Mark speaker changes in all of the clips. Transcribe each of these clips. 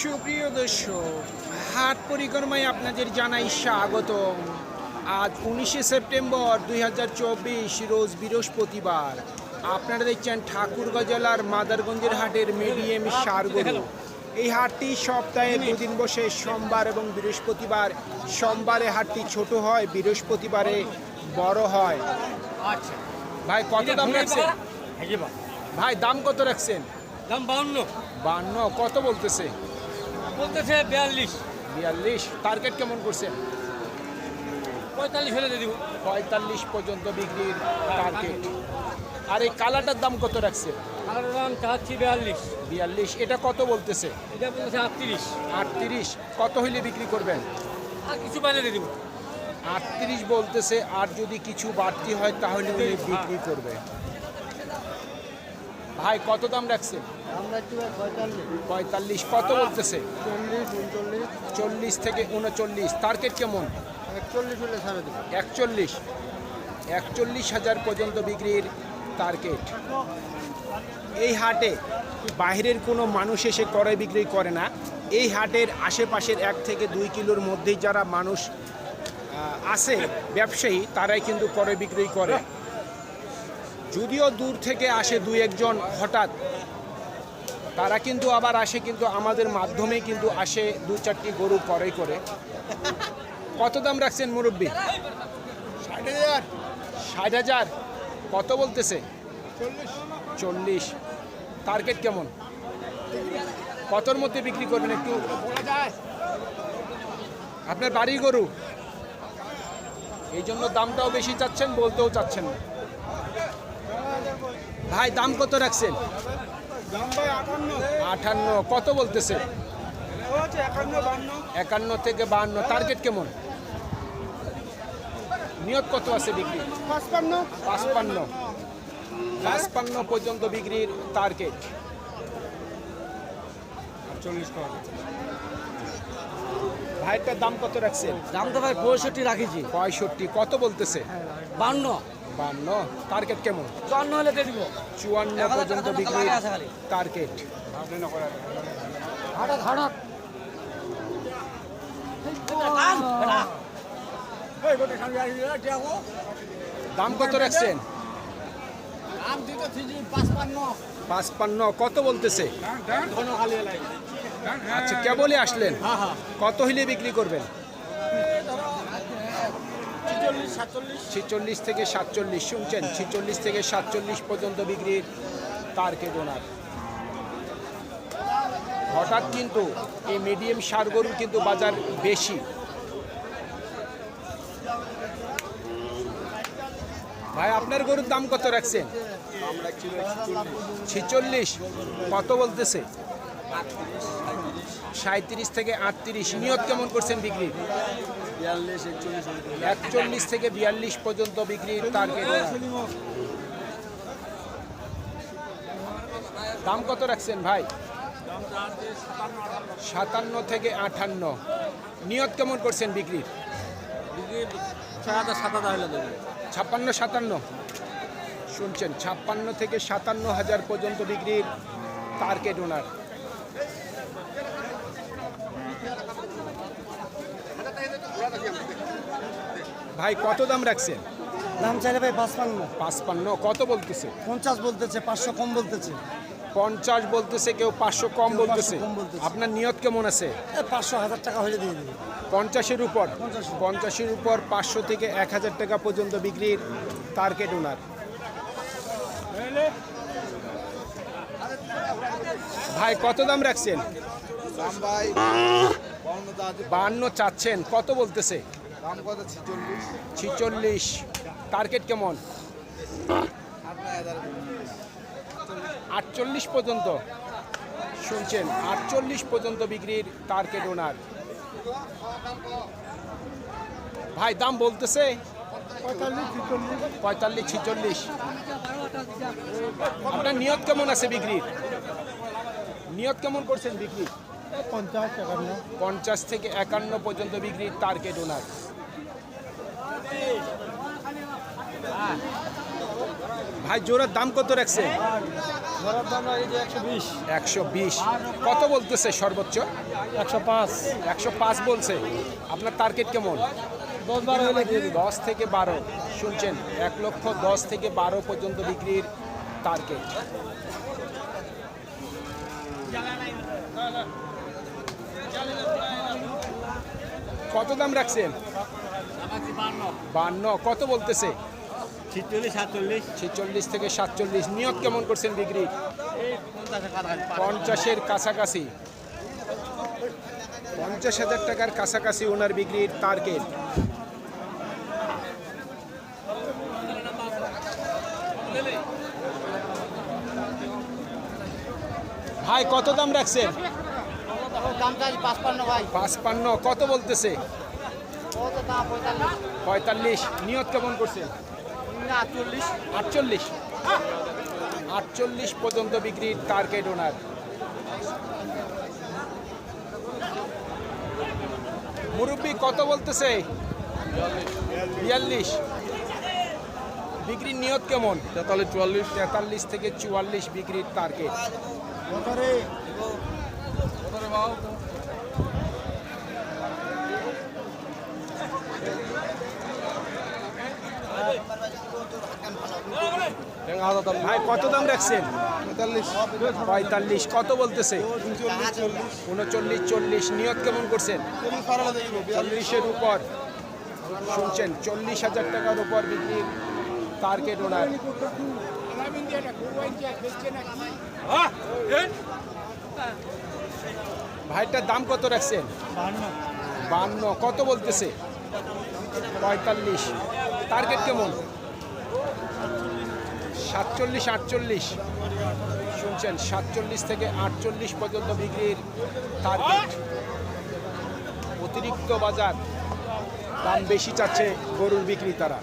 Speaker 1: সুপ্রিয় দর্শক হাট পরিক্রমায় আপনাদের জানাই স্বাগত আজ উনিশে সেপ্টেম্বর দুই হাজার চব্বিশ রোজ বৃহস্পতিবার। আপনারা দেখছেন ঠাকুরগাঁ জেলার মাদারগঞ্জের হাটের মিডিয়াম সারগরু। এই হাটটি সপ্তাহে দুদিন বসে সোমবার এবং বৃহস্পতিবার। সোমবারে হাটটি ছোট হয় বৃহস্পতিবারে বড় হয়।
Speaker 2: আচ্ছা।
Speaker 1: ভাই কত দাম রাখছেন? ভাই। দাম কত রাখছেন?
Speaker 2: দাম বাউন্ন।
Speaker 1: বান্ন কত বলতেছে?
Speaker 2: বলতেছে বিয়াল্লিশ।
Speaker 1: বিয়াল্লিশ টার্গেট কেমন করছে?
Speaker 2: পঁয়তাল্লিশ হলে দিব।
Speaker 1: পঁয়তাল্লিশ পর্যন্ত বিক্রির টার্গেট আর এই কালাটার দাম কত রাখছে?
Speaker 2: আর দাম চাচ্ছি বিয়াল্লিশ।
Speaker 1: বিয়াল্লিশ এটা কত বলতেছে?
Speaker 2: এটা বলতেছে আটত্রিশ।
Speaker 1: আটত্রিশ কত হইলে বিক্রি করবেন?
Speaker 2: আর কিছু বাইরে দিয়ে দিব।
Speaker 1: আটত্রিশ বলতেছে আর যদি কিছু বাড়তি হয় তাহলে উনি বিক্রি করবে। ভাই কত দাম রাখছে
Speaker 3: আমরা একটু পঁয়তাল্লিশ।
Speaker 1: কত বলতেছে?
Speaker 3: চল্লিশ
Speaker 1: থেকে উনচল্লিশ টার্গেট কেমন?
Speaker 3: একচল্লিশ
Speaker 1: একচল্লিশ। হাজার পর্যন্ত বিক্রির টার্গেট এই হাটে বাইরের কোনো মানুষ এসে ক্রয় বিক্রি করে না। এই হাটের আশেপাশের এক থেকে দুই কিলোর মধ্যেই যারা মানুষ আছে ব্যবসায়ী তারাই কিন্তু ক্রয় বিক্রি করে। যদিও দূর থেকে আসে দুই একজন হঠাৎ তারা কিন্তু আবার আসে কিন্তু আমাদের মাধ্যমে কিন্তু আসে দু চারটি গরু ক্রয় করে। কত দাম রাখছেন মুরব্বী?
Speaker 3: ষাট হাজার।
Speaker 1: ষাট হাজার। কত বলতেছে? চল্লিশ। টার্গেট কেমন? কতর মধ্যে বিক্রি করবেন একটু? আপনার বাড়ি গরু? এই জন্য দামটাও বেশি চাচ্ছেন বলতেও চাচ্ছেন না। ভাই দাম কত রাখছেন?
Speaker 3: আটান্ন।
Speaker 1: কত বলতেছে?
Speaker 3: একান্ন
Speaker 1: থেকে বাহান্ন। টার্গেট কেমন? নিয়ত কত আছে বিক্রি?
Speaker 3: পাঁচপান্ন।
Speaker 1: পাঁচপান্ন। পাঁচপান্ন পর্যন্ত বিক্রির টার্গেট
Speaker 3: চল্লিশ
Speaker 1: ভাইটার দাম কত রাখছেন?
Speaker 2: দাম তো ভাই পঁয়ষট্টি রাখিছি।
Speaker 1: পঁয়ষট্টি। কত বলতেছে?
Speaker 2: বান্ন।
Speaker 1: বান্ন। টার্গেট কেমন?
Speaker 2: চুয়ান্ন হলে দিয়ে দিব।
Speaker 1: চুয়ান্ন পর্যন্ত
Speaker 2: খালি।
Speaker 1: টার্গেট
Speaker 2: হঠাৎ হঠাৎ
Speaker 1: দাম। কত রাখছেন?
Speaker 3: পাঁচপান্ন।
Speaker 1: পাঁচপান্ন কত বলতেছে? আচ্ছা কেবলই আসলেন? কত হইলে বিক্রি করবেন?
Speaker 3: ছিচল্লিশ
Speaker 1: থেকে সাতচল্লিশ, শুনছেন? ছিচল্লিশ থেকে সাতচল্লিশ পর্যন্ত বিক্রির টার্গেট ওনার। হঠাৎ কিন্তু এই মিডিয়াম সার গরুর কিন্তু বাজার বেশি। ভাই, আপনার গরুর দাম কত রাখছেন? ছিচল্লিশ। কত বলতেছে? সাঁত্রিশ থেকে আটত্রিশ। নিয়ত কেমন করছেন বিক্রি
Speaker 3: একচল্লিশ
Speaker 1: থেকে বিয়াল্লিশ পর্যন্ত বিক্রির টার্গেট দাম কত রাখছেন ভাই? সাতান্ন থেকে আটান্ন নিয়ত কেমন করছেন বিক্রির ছাপ্পান্ন সাতান্ন? শুনছেন ছাপ্পান্ন থেকে সাতান্ন হাজার পর্যন্ত বিক্রির টার্গেট ওনার। ভাই কত দাম রাখছেন?
Speaker 3: দাম চাইলে ভাই পাঁচপান্ন।
Speaker 1: পাঁচপান্ন। কত বলতেছে?
Speaker 3: পঞ্চাশ বলতেছে পাঁচশো কম বলতেছে।
Speaker 1: পঞ্চাশ বলতেছে কেউ পাঁচশো কম বলতেছে।
Speaker 3: 500 কম বলতেছে।
Speaker 1: আপনার নিয়ত কেমন আছে?
Speaker 3: পাঁচশো হাজার টাকা হলে দিয়ে দেবে।
Speaker 1: পঞ্চাশের উপর? পঞ্চাশের উপর। পাঁচশো থেকে এক হাজার টাকা পর্যন্ত বিক্রির টার্গেট ওনার। ভাই কত দাম রাখছেন? বাহান্ন চাচ্ছেন কত বলতেছে?
Speaker 3: ছিচল্লিশ।
Speaker 1: টার্গেট কেমন? আটচল্লিশ পর্যন্ত। শুনছেন আটচল্লিশ পর্যন্ত বিক্রির টার্গেট ওনার। ভাই দাম বলতেছে?
Speaker 3: পঁয়তাল্লিশ ছিচল্লিশ।
Speaker 1: পঁয়তাল্লিশ ছিচল্লিশ আপনার নিয়ত কেমন আছে বিক্রির? নিয়ত কেমন করছেন বিক্রি
Speaker 3: পঞ্চাশ একান্ন।
Speaker 1: পঞ্চাশ থেকে একান্ন পর্যন্ত বিক্রির টার্গেট ওনার ভাই জোড়ার দাম কত রাখছে?
Speaker 2: একশো বিশ।
Speaker 1: কত বলতেছে সর্বোচ্চ?
Speaker 2: একশো পাঁচ।
Speaker 1: একশো পাঁচ বলছে। আপনার টার্গেট কেমন?
Speaker 2: দশ
Speaker 1: থেকে বারো। শুনছেন এক লক্ষ দশ থেকে বারো পর্যন্ত বিক্রির টার্গেট কত দাম রাখছেন? বান্ন। কত বলতেছে?
Speaker 2: ছিচল্লিশ সাতচল্লিশ
Speaker 1: ছেচল্লিশ থেকে সাতচল্লিশ। নিয়ত কেমন করছেন বিক্রি পঞ্চাশের কাছাকাছি। পঞ্চাশ হাজার টাকার কাছাকাছি ওনার বিক্রির টার্গেট। ভাই, কত দাম রাখছেন?
Speaker 2: পাঁচপান্ন
Speaker 1: কত বলতেছে?
Speaker 2: পঁয়তাল্লিশ।
Speaker 1: নিয়ত কেমন করছেন
Speaker 2: আটচল্লিশ
Speaker 1: আটচল্লিশ। আটচল্লিশ পর্যন্ত বিক্রির টার্গেট ওনার মুরব্বী কত বলতেছে? বিয়াল্লিশ। বিক্রির নিয়ত কেমন?
Speaker 3: তেতাল্লিশ চুয়াল্লিশ।
Speaker 1: তেতাল্লিশ থেকে চুয়াল্লিশ বিক্রির টার্গেট কত দাম রাখছেন?
Speaker 3: পঁয়তাল্লিশ।
Speaker 1: কত বলতেছে? উনচল্লিশ চল্লিশ নিয়ত কেমন করছেন? চল্লিশের উপর। শুনছেন চল্লিশ হাজার টাকার উপর বিক্রির টার্গেট ওনার ভাইটার দাম কত রাখছেন? বান্ন। কত বলতেছে? পঁয়তাল্লিশ। টার্গেট কেমন? সাতচল্লিশ আটচল্লিশ। শুনছেন সাতচল্লিশ থেকে আটচল্লিশ পর্যন্ত বিক্রির টার্গেট। অতিরিক্ত বাজার দাম বেশি চাচ্ছে গরুর বিক্রি তারা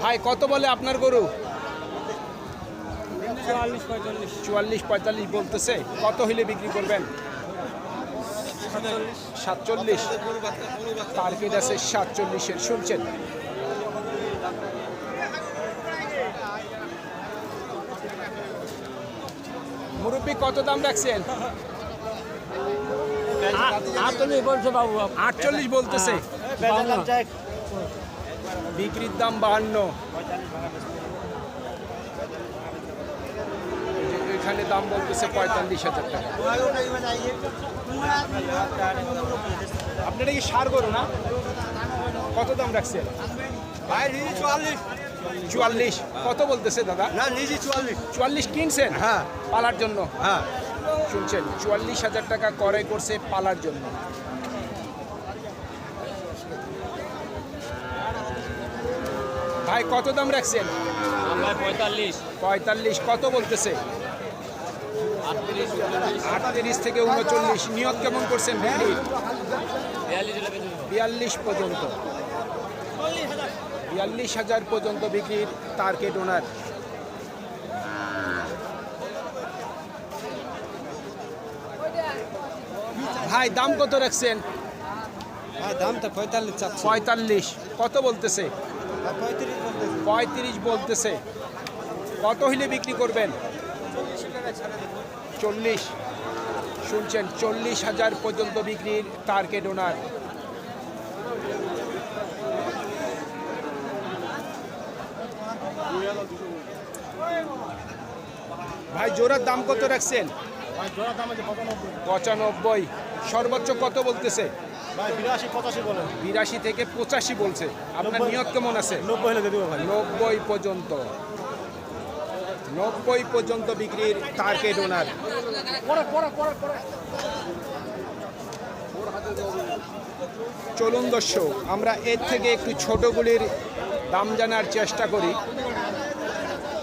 Speaker 1: ভাই কত বলে আপনার গরু?
Speaker 2: চুয়াল্লিশ পঁয়তাল্লিশ।
Speaker 1: চুয়াল্লিশ পঁয়তাল্লিশ বলতেছে। কত হইলে বিক্রি করবেন? সাতচল্লিশ। টার্গেট আছে সাতচল্লিশের শুনছেন? মুরব্বী কত দাম রাখছেন?
Speaker 2: আটচল্লিশ বলছে বাবু
Speaker 1: আটচল্লিশ বলতেছে বিক্রির দাম বাহান্ন। এখানে দাম বলতেছে পঁয়তাল্লিশ হাজার টাকা। আপনারা কি সার করো না? কত দাম রাখছেন?
Speaker 3: চুয়াল্লিশ।
Speaker 1: চুয়াল্লিশ। কত বলতেছে দাদা?
Speaker 3: না নিজে চুয়াল্লিশ।
Speaker 1: চুয়াল্লিশ কিনছেন?
Speaker 3: হ্যাঁ।
Speaker 1: পালার জন্য?
Speaker 3: হ্যাঁ।
Speaker 1: শুনছেন চুয়াল্লিশ হাজার টাকা ক্রয় করছে পালার জন্য। ভাই কত দাম রাখছেন?
Speaker 2: পঁয়তাল্লিশ।
Speaker 1: পঁয়তাল্লিশ। কত বলতেছে?
Speaker 2: আটত্রিশ
Speaker 1: থেকে উনচল্লিশ। নিয়ত কেমন করছেন বিক্রি
Speaker 2: বিয়াল্লিশ
Speaker 1: পর্যন্ত। বিয়াল্লিশ হাজার পর্যন্ত বিক্রির টার্গেট ওনার ভাই দাম কত রাখছেন?
Speaker 3: দামটা পঁয়তাল্লিশ
Speaker 1: পঁয়তাল্লিশ। কত বলতেছে?
Speaker 3: পঁয়ত্রিশ বলতেছে।
Speaker 1: পঁয়ত্রিশ বলতেছে। কত হইলে বিক্রি করবেন? চল্লিশ। শুনছেন চল্লিশ হাজার পর্যন্ত বিক্রির টার্গেট ওনার ভাই জোড়ার দাম কত রাখছেন?
Speaker 3: পঁচানব্বই।
Speaker 1: সর্বোচ্চ কত বলতেছে?
Speaker 3: ভাই বিরাশি
Speaker 1: থেকে পঁচাশি বলছে। আপনার নিয়ত কেমন আছে?
Speaker 3: নব্বই হলে ভাই।
Speaker 1: নব্বই পর্যন্ত। নব্বই পর্যন্ত বিক্রির টার্গেট ওনার চলুন দর্শক, আমরা এর থেকে একটু ছোটগুলির দাম জানার চেষ্টা করি।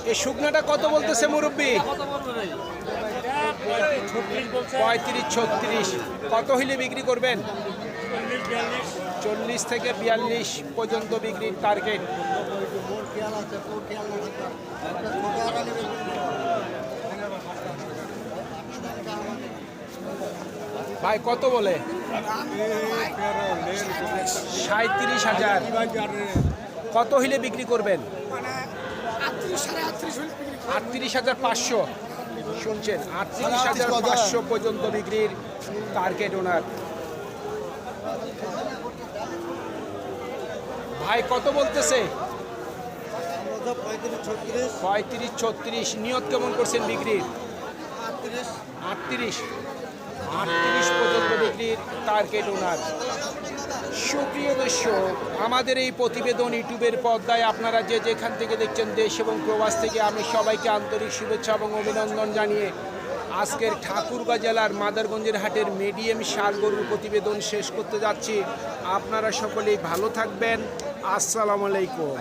Speaker 1: এই শুকনাটা কত বলতেছে মুরব্বী? পঁয়ত্রিশ, ছত্রিশ। কত হইলে বিক্রি করবেন? চল্লিশ থেকে বিয়াল্লিশ পর্যন্ত বিক্রির টার্গেট ভাই কত বলে? সাঁত্রিশ হাজার। কত হইলে বিক্রি করবেন? আটত্রিশ হাজার পাঁচশো। শুনছেন আটত্রিশ হাজার পাঁচশো পর্যন্ত বিক্রির টার্গেট ওনার ভাই কত বলতেছে?
Speaker 3: পঁয়ত্রিশ ছত্রিশ।
Speaker 1: নিয়ত কেমন করছেন বিক্রির?
Speaker 3: আটত্রিশ।
Speaker 1: আটত্রিশ পর্যন্ত বিক্রির টার্গেট ওনার সুপ্রিয় দর্শক, আমাদের এই প্রতিবেদন ইউটিউবের পর্দায় আপনারা যে যেখান থেকে দেখছেন দেশ এবং প্রবাস থেকে আমি সবাইকে আন্তরিক শুভেচ্ছা এবং অভিনন্দন জানিয়ে আজকের ঠাকুরগাঁ জেলার মাদারগঞ্জের হাটের মিডিয়াম গরুর প্রতিবেদন শেষ করতে যাচ্ছি। আপনারা সকলেই ভালো থাকবেন। আসসালামু আলাইকুম।